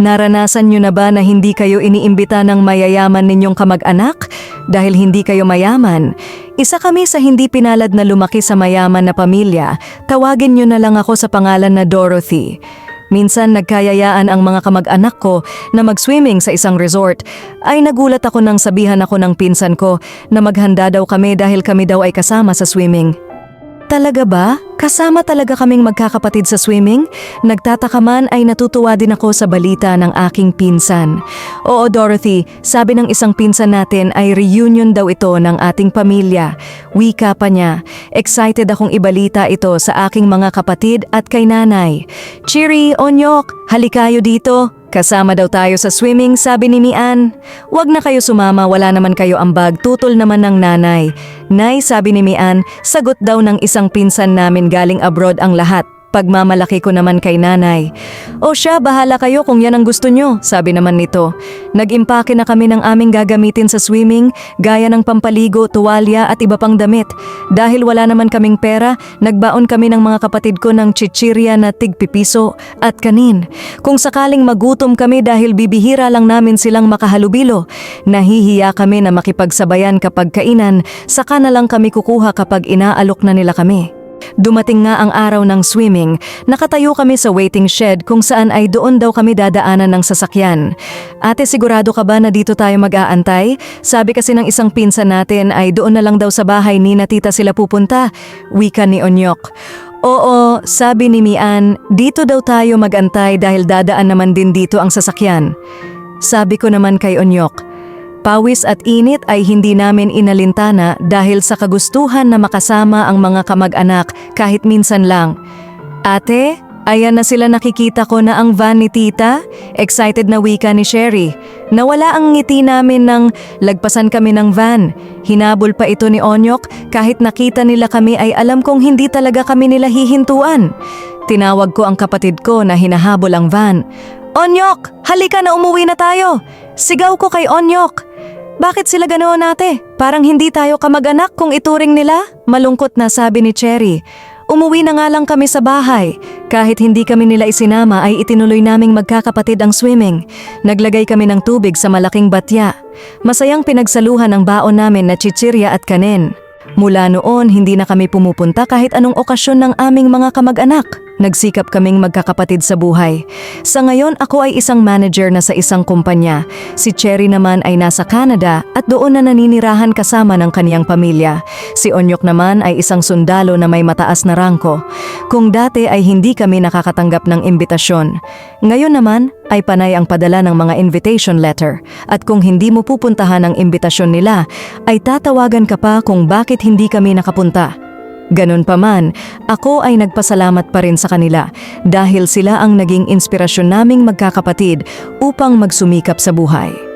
Naranasan nyo na ba na hindi kayo iniimbita ng mayayaman ninyong kamag-anak? Dahil hindi kayo mayaman. Isa kami sa hindi pinalad na lumaki sa mayaman na pamilya. Tawagin nyo na lang ako sa pangalan na Dorothy. Minsan nagkayayaan ang mga kamag-anak ko na mag-swimming sa isang resort. Ay nagulat ako nang sabihan ako ng pinsan ko na maghanda daw kami dahil kami daw ay kasama sa swimming. Talaga ba? Kasama talaga kaming magkakapatid sa swimming? Nagtataka man ay natutuwa din ako sa balita ng aking pinsan. Oo Dorothy, sabi ng isang pinsan natin ay reunion daw ito ng ating pamilya. Wika pa niya. Excited akong ibalita ito sa aking mga kapatid at kay nanay. Chiri, Onyok, halikayo dito. Kasama daw tayo sa swimming, sabi ni Mian. Huwag na kayo sumama, wala naman kayo ambag, tutol naman ng nanay. Nay, sabi ni Mian, sagot daw ng isang pinsan namin galing abroad ang lahat. Pagmamalaki ko naman kay nanay. O siya, bahala kayo kung yan ang gusto nyo, sabi naman nito. Nag-impake na kami ng aming gagamitin sa swimming, gaya ng pampaligo, tuwalya at iba pang damit. Dahil wala naman kaming pera, nagbaon kami ng mga kapatid ko ng chichirya na tigpipiso at kanin. Kung sakaling magutom kami dahil bibihira lang namin silang makahalubilo, nahihiya kami na makipagsabayan kapag kainan, saka na lang kami kukuha kapag inaalok na nila kami. Dumating nga ang araw ng swimming, nakatayo kami sa waiting shed kung saan ay doon daw kami dadaanan ng sasakyan. Ate sigurado ka ba na dito tayo mag-aantay? Sabi kasi ng isang pinsan natin ay doon na lang daw sa bahay ni na tita sila pupunta. Wika ni Onyok. Oo, sabi ni Mian, dito daw tayo magantay dahil dadaan naman din dito ang sasakyan. Sabi ko naman kay Onyok, Pawis at init ay hindi namin inalintana dahil sa kagustuhan na makasama ang mga kamag-anak kahit minsan lang. Ate, ayan na sila nakikita ko na ang van ni tita. Excited na wika ni Sherry. Nawala ang ngiti namin nang lagpasan kami ng van. Hinabol pa ito ni Onyok kahit nakita nila kami ay alam kong hindi talaga kami nila hihintuan. Tinawag ko ang kapatid ko na hinahabol ang van. Onyok, halika na umuwi na tayo. Sigaw ko kay Onyok. Bakit sila ganoon ate? Parang hindi tayo kamag-anak kung ituring nila? Malungkot na sabi ni Cherry. Umuwi na nga lang kami sa bahay. Kahit hindi kami nila isinama ay itinuloy naming magkakapatid ang swimming. Naglagay kami ng tubig sa malaking batya. Masayang pinagsaluhan ang baon namin na chichirya at kanin. Mula noon, hindi na kami pumupunta kahit anong okasyon ng aming mga kamag-anak. Nagsikap kaming magkakapatid sa buhay. Sa ngayon, ako ay isang manager na sa isang kumpanya. Si Cherry naman ay nasa Canada at doon na naninirahan kasama ng kaniyang pamilya. Si Onyok naman ay isang sundalo na may mataas na rangko. Kung dati ay hindi kami nakakatanggap ng imbitasyon. Ngayon naman ay panay ang padala ng mga invitation letter. At kung hindi mo pupuntahan ang imbitasyon nila, ay tatawagan ka pa kung bakit hindi kami nakapunta. Ganun pa man, ako ay nagpasalamat pa rin sa kanila dahil sila ang naging inspirasyon naming magkakapatid upang magsumikap sa buhay.